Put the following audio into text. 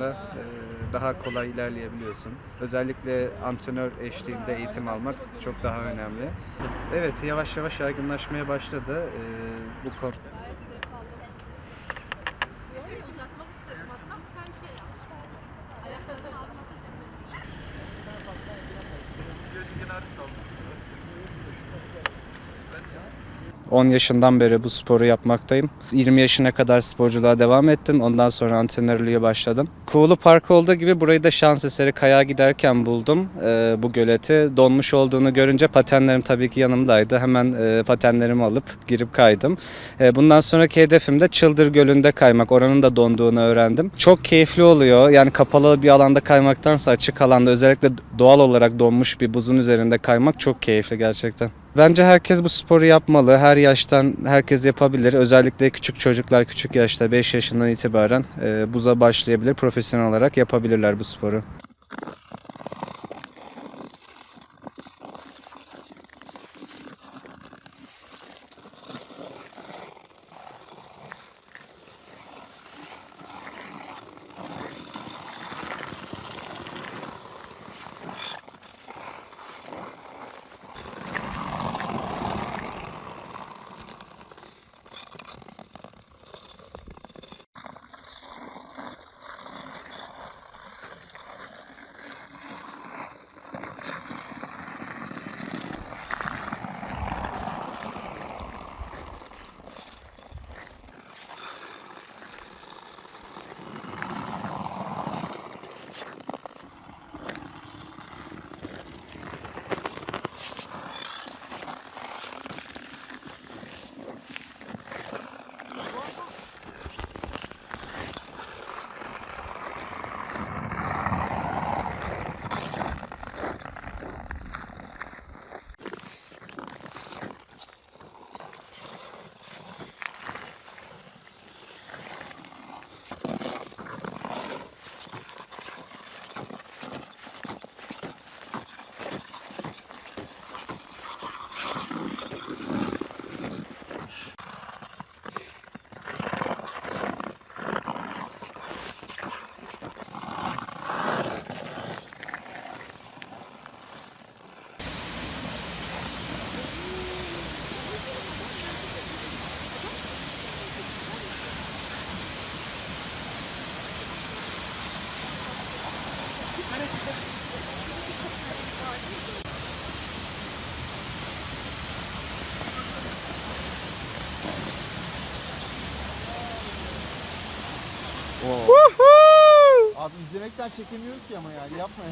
e, daha kolay ilerleyebiliyorsun. Özellikle antrenör eşliğinde eğitim almak çok daha önemli. Evet yavaş yavaş yaygınlaşmaya başladı. E, Bu konu 10 yaşından beri bu sporu yapmaktayım. 20 yaşına kadar sporculuğa devam ettim. Ondan sonra antrenörlüğe başladım. Kuğulu Park olduğu gibi burayı da şans eseri kayağa giderken buldum e, bu göleti. Donmuş olduğunu görünce patenlerim tabii ki yanımdaydı. Hemen e, patenlerimi alıp girip kaydım. E, bundan sonraki hedefim de Çıldır Gölü'nde kaymak. Oranın da donduğunu öğrendim. Çok keyifli oluyor. Yani kapalı bir alanda kaymaktansa açık alanda özellikle doğal olarak donmuş bir buzun üzerinde kaymak çok keyifli gerçekten. Bence herkes bu sporu yapmalı. Her yaştan herkes yapabilir. Özellikle küçük çocuklar küçük yaşta 5 yaşından itibaren e, buza başlayabilir. Profesyonel olarak yapabilirler bu sporu. Abi izlemekten çekemiyoruz ki ama yani yapma ya.